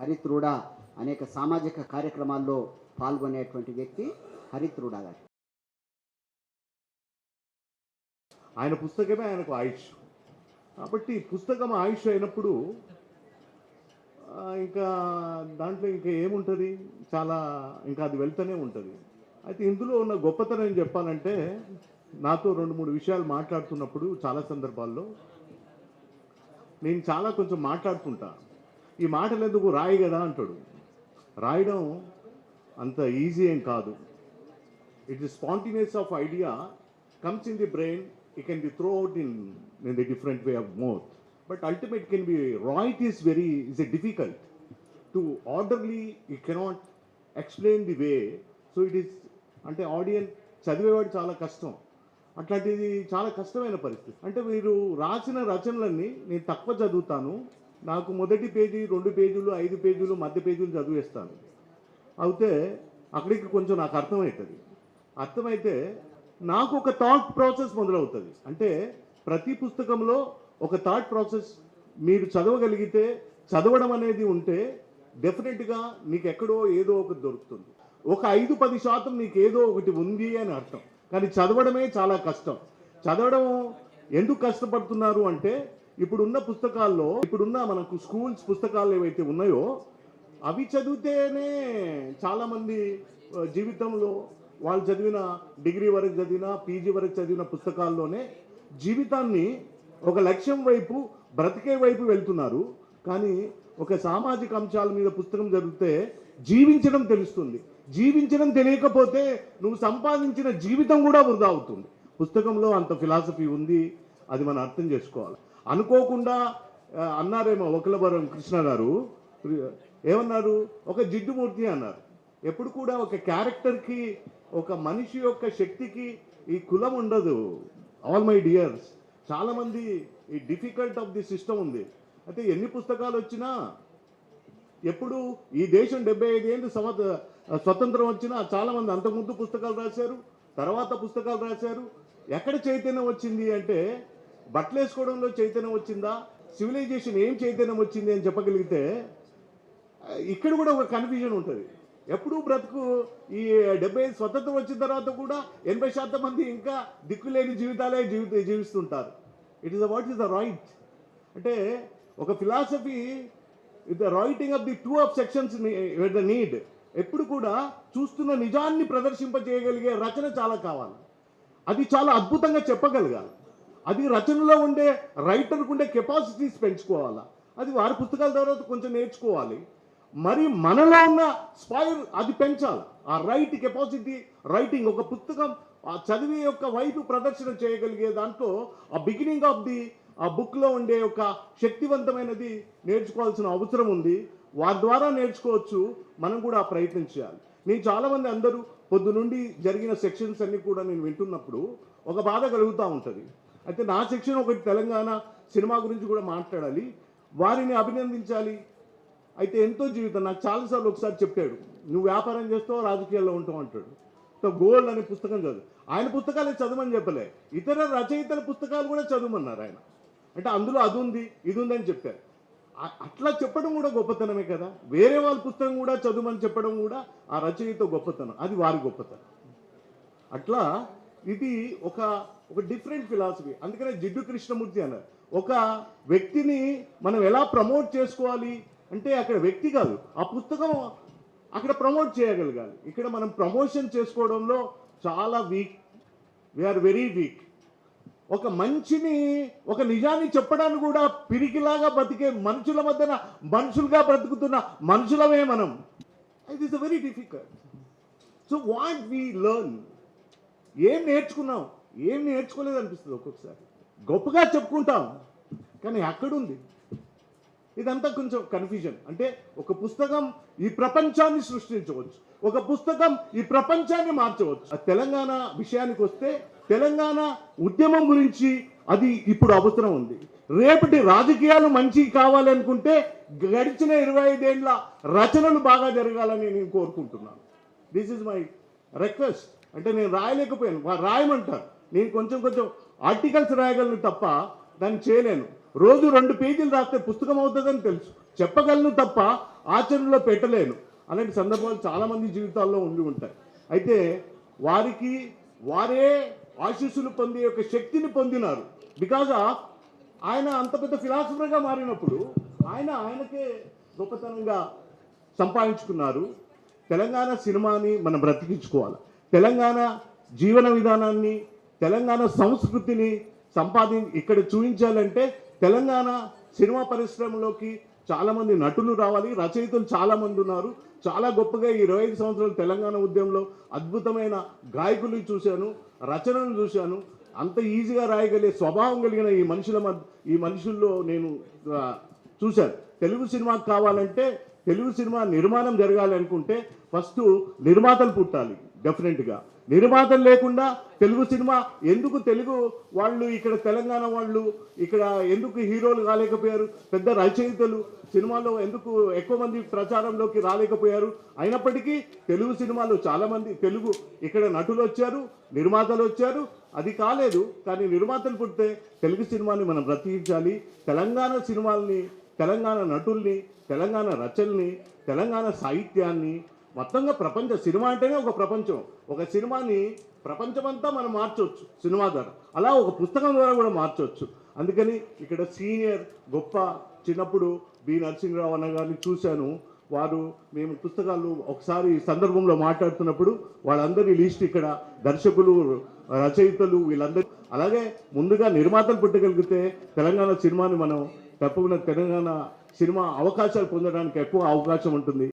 హరిత్రుడ అనేక సామాజిక కార్యక్రమాల్లో పాల్గొనేటువంటి వ్యక్తి హరిత్రుడ గారు. ఆయన పుస్తకమే ఆయనకు ఆయుష్. కాబట్టి పుస్తకం ఆయుష్ అయినప్పుడు ఇంకా దాంట్లో ఇంకా ఏముంటుంది? చాలా ఇంకా అది వెళ్తూనే ఉంటుంది. అయితే ఇందులో ఉన్న గొప్పతనం ఏం చెప్పాలంటే నాతో రెండు మూడు విషయాలు మాట్లాడుతున్నప్పుడు చాలా సందర్భాల్లో నేను చాలా కొంచెం మాట్లాడుతుంటా. ఈ మాటలు ఎందుకు రాయి కదా అంటాడు. రాయడం అంత ఈజీ ఏం కాదు. It's spontaneous of idea comes in the brain ఈ can be throw out in in the different way of mouth but ultimate can be right is very is a difficult to orderly you cannot explain the way so it is అంటే audience చదివేవాడు చాలా కష్టం. అట్లాంటిది చాలా కష్టమైన పరిస్థితి. అంటే మీరు రాసిన రచనలన్నీ నేను తక్కువ చదువుతాను. నాకు మొదటి పేజీ రెండు పేజీలు ఐదు పేజీలు మధ్య పేజీలు చదివేస్తాను. అయితే అక్కడికి కొంచెం నాకు అర్థమవుతుంది. అర్థమైతే నాకు ఒక థాట్ ప్రాసెస్ మొదలవుతుంది. అంటే ప్రతి పుస్తకంలో ఒక థాట్ ప్రాసెస్ మీరు చదవగలిగితే చదవడం అనేది ఉంటే డెఫినెట్గా మీకు ఎక్కడో ఏదో ఒకటి దొరుకుతుంది. ఒక ఐదు పది శాతం మీకు ఏదో ఒకటి ఉంది అని అర్థం. కానీ చదవడమే చాలా కష్టం. చదవడం ఎందుకు కష్టపడుతున్నారు అంటే ఇప్పుడున్న పుస్తకాల్లో ఇప్పుడున్న మనకు స్కూల్స్ పుస్తకాలు ఏవైతే ఉన్నాయో అవి చదివితేనే చాలామంది జీవితంలో వాళ్ళు చదివిన డిగ్రీ వరకు చదివిన పీజీ వరకు చదివిన పుస్తకాల్లోనే జీవితాన్ని ఒక లక్ష్యం వైపు బ్రతికే వైపు వెళ్తున్నారు. కానీ ఒక సామాజిక అంశాల మీద పుస్తకం చదివితే జీవించడం తెలుస్తుంది. జీవించడం తెలియకపోతే నువ్వు సంపాదించిన జీవితం కూడా వృధా అవుతుంది. పుస్తకంలో అంత ఫిలాసఫీ ఉంది అది మనం అర్థం చేసుకోవాలి. అనుకోకుండా అన్నారేమో ఒకలవరం కృష్ణ గారు ఏమన్నారు? ఒక జిడ్డుమూర్తి అన్నారు. ఎప్పుడు కూడా ఒక క్యారెక్టర్కి ఒక మనిషి యొక్క శక్తికి ఈ కులం ఉండదు. ఆల్ మై డియర్స్ చాలామంది ఈ డిఫికల్ట్ ఆఫ్ ది సిస్టమ్ ఉంది. అయితే ఎన్ని పుస్తకాలు వచ్చినా ఎప్పుడు ఈ దేశం డెబ్బై ఐదు ఏళ్ళు సంవత్స స్వతంత్రం వచ్చినా చాలామంది అంతకుముందు పుస్తకాలు రాశారు తర్వాత పుస్తకాలు రాశారు. ఎక్కడ చైతన్యం వచ్చింది అంటే బట్టలు వేసుకోవడంలో చైతన్యం వచ్చిందా? సివిలైజేషన్ ఏం చైతన్యం వచ్చింది అని చెప్పగలిగితే ఇక్కడ కూడా ఒక కన్ఫ్యూజన్ ఉంటుంది. ఎప్పుడూ బ్రతుకు ఈ డెబ్బై ఐదు స్వతంత్రం వచ్చిన తర్వాత కూడా ఎనభై శాతం మంది ఇంకా దిక్కులేని జీవితాలే జీవిత జీవిస్తుంటారు. It is what is the right అంటే ఒక philosophy the writing of the two of sections the need ఎప్పుడు కూడా చూస్తున్న నిజాన్ని ప్రదర్శింపజేయగలిగే రచన చాలా కావాలి. అది చాలా అద్భుతంగా చెప్పగలగాలి. అది రచనలో ఉండే రైటర్కు ఉండే కెపాసిటీస్ పెంచుకోవాలా? అది వారి పుస్తకాల ద్వారా కొంచెం నేర్చుకోవాలి. మరి మనలో ఉన్న స్పైర్ అది పెంచాలి. ఆ రైట్ కెపాసిటీ రైటింగ్ ఒక పుస్తకం ఆ చదివే యొక్క వైపు ప్రదర్శన చేయగలిగే దాంట్లో ఆ బిగినింగ్ ఆఫ్ ది ఆ బుక్లో ఉండే ఒక శక్తివంతమైనది నేర్చుకోవాల్సిన అవసరం ఉంది. వారి ద్వారా నేర్చుకోవచ్చు. మనం కూడా ఆ ప్రయత్నం చేయాలి. నేను చాలామంది అందరూ పొద్దు నుండి జరిగిన సెక్షన్స్ అన్నీ కూడా నేను వింటున్నప్పుడు ఒక బాధ కలుగుతూ ఉంటుంది. అయితే నా సెక్షన్ ఒకటి తెలంగాణ సినిమా గురించి కూడా మాట్లాడాలి. వారిని అభినందించాలి. అయితే ఎంతో జీవితం. నాకు చాలాసార్లు ఒకసారి చెప్పాడు నువ్వు వ్యాపారం చేస్తావు రాజకీయాల్లో ఉంటావు అంటాడు. సో గోల్డ్ అనే పుస్తకం చదువు. ఆయన పుస్తకాలే చదవమని చెప్పలే. ఇతర రచయితల పుస్తకాలు కూడా చదవమన్నారు ఆయన. అంటే అందులో అది ఉంది ఇది ఉందని చెప్పారు. అట్లా చెప్పడం కూడా గొప్పతనమే కదా. వేరే వాళ్ళ పుస్తకం కూడా చదవమని చెప్పడం కూడా ఆ రచయిత గొప్పతనం. అది వారి గొప్పతనం. అట్లా ఇది ఒక ఒక డిఫరెంట్ ఫిలాసఫీ అందుకనే జిడ్డు కృష్ణమూర్తి అన్నారు. ఒక వ్యక్తిని మనం ఎలా ప్రమోట్ చేసుకోవాలి అంటే అక్కడ వ్యక్తి కాదు ఆ పుస్తకం అక్కడ ప్రమోట్ చేయగలగాలి. ఇక్కడ మనం ప్రమోషన్ చేసుకోవడంలో చాలా వీక్ వీఆర్ వెరీ వీక్ ఒక మంచిని ఒక నిజాన్ని చెప్పడానికి కూడా పిరికిలాగా బతికే మనుషుల మధ్యన మనుషులుగా బ్రతుకుతున్న మనుషులమే మనం. It is a very difficult so what we learn ఏం నేర్చుకున్నాం ఏం నేర్చుకోలేదు అనిపిస్తుంది ఒక్కొక్కసారి. గొప్పగా చెప్పుకుంటాం కానీ ఎక్కడుంది ఇదంతా కొంచెం కన్ఫ్యూజన్ అంటే ఒక పుస్తకం ఈ ప్రపంచాన్ని సృష్టించవచ్చు. ఒక పుస్తకం ఈ ప్రపంచాన్ని మార్చవచ్చు. తెలంగాణ విషయానికి వస్తే తెలంగాణ ఉద్యమం గురించి అది ఇప్పుడు అవసరం ఉంది. రేపటి రాజకీయాలు మంచి కావాలనుకుంటే గడిచిన ఇరవై ఐదేళ్ళ రచనలు బాగా జరగాలని నేను కోరుకుంటున్నాను. దిస్ ఇస్ మై రిక్వెస్ట్ అంటే నేను రాయలేకపోయాను. రాయమంటారు. నేను కొంచెం కొంచెం ఆర్టికల్స్ రాయగలను తప్ప దాన్ని చేయలేను. రోజు రెండు పేజీలు రాస్తే పుస్తకం అవుతుందని తెలుసు. చెప్పగలను తప్ప ఆచరణలో పెట్టలేను. అలాంటి సందర్భాలు చాలామంది జీవితాల్లో ఉండి ఉంటాయి. అయితే వారికి వారే ఆశీస్సులు పొందే యొక్క శక్తిని పొందినారు. బికాజ్ ఆఫ్ ఆయన అంత పెద్ద ఫిలాసఫర్గా మారినప్పుడు ఆయన ఆయనకే గొప్పతనంగా సంపాదించుకున్నారు. తెలంగాణ సినిమాని మనం బ్రతికించుకోవాలి. తెలంగాణ జీవన విధానాన్ని తెలంగాణ సంస్కృతిని సంపాది ఇక్కడ చూపించాలంటే తెలంగాణ సినిమా పరిశ్రమలోకి చాలామంది నటులు రావాలి రచయితలు చాలామంది ఉన్నారు. చాలా గొప్పగా ఈ ఇరవై ఐదు సంవత్సరాలు తెలంగాణ ఉద్యమంలో అద్భుతమైన గాయకులు చూశాను రచనలు చూశాను. అంత ఈజీగా రాయగలిగే స్వభావం కలిగిన ఈ మనుషుల మధ్య ఈ మనుషుల్లో నేను చూశాను. తెలుగు సినిమాకి కావాలంటే తెలుగు సినిమా నిర్మాణం జరగాలి అనుకుంటే ఫస్ట్ నిర్మాతలు పుట్టాలి. డెఫినెట్గా. నిర్మాతలు లేకుండా తెలుగు సినిమా ఎందుకు తెలుగు వాళ్ళు ఇక్కడ తెలంగాణ వాళ్ళు ఇక్కడ ఎందుకు హీరోలు కాలేకపోయారు పెద్ద రచయితలు సినిమాలో ఎందుకు ఎక్కువ మంది ప్రచారంలోకి రాలేకపోయారు? అయినప్పటికీ తెలుగు సినిమాలో చాలామంది తెలుగు ఇక్కడ నటులు వచ్చారు నిర్మాతలు వచ్చారు. అది కాలేదు కానీ నిర్మాతలు పుడితే తెలుగు సినిమాని మనం బ్రతికించాలి తెలంగాణ సినిమాల్ని తెలంగాణ నటుల్ని తెలంగాణ రచనల్ని తెలంగాణ సాహిత్యాన్ని మొత్తంగా ప్రపంచ సినిమా అంటేనే ఒక ప్రపంచం. ఒక సినిమాని ప్రపంచమంతా మనం మార్చవచ్చు సినిమా ద్వారా. అలా ఒక పుస్తకం ద్వారా కూడా మార్చవచ్చు అందుకని ఇక్కడ సీనియర్ గొప్ప చిన్నప్పుడు బి. నరసింహరావు అన్న గారిని చూశాను. వారు మేము పుస్తకాలు ఒకసారి ఈ సందర్భంలో మాట్లాడుతున్నప్పుడు వాళ్ళందరి లిస్ట్ ఇక్కడ దర్శకులు రచయితలు వీళ్ళందరూ అలాగే ముందుగా నిర్మాతలు పుట్టగలిగితే తెలంగాణ సినిమాని మనం తప్పకుండా తెలంగాణ సినిమా అవకాశాలు పొందడానికి ఎక్కువ అవకాశం ఉంటుంది.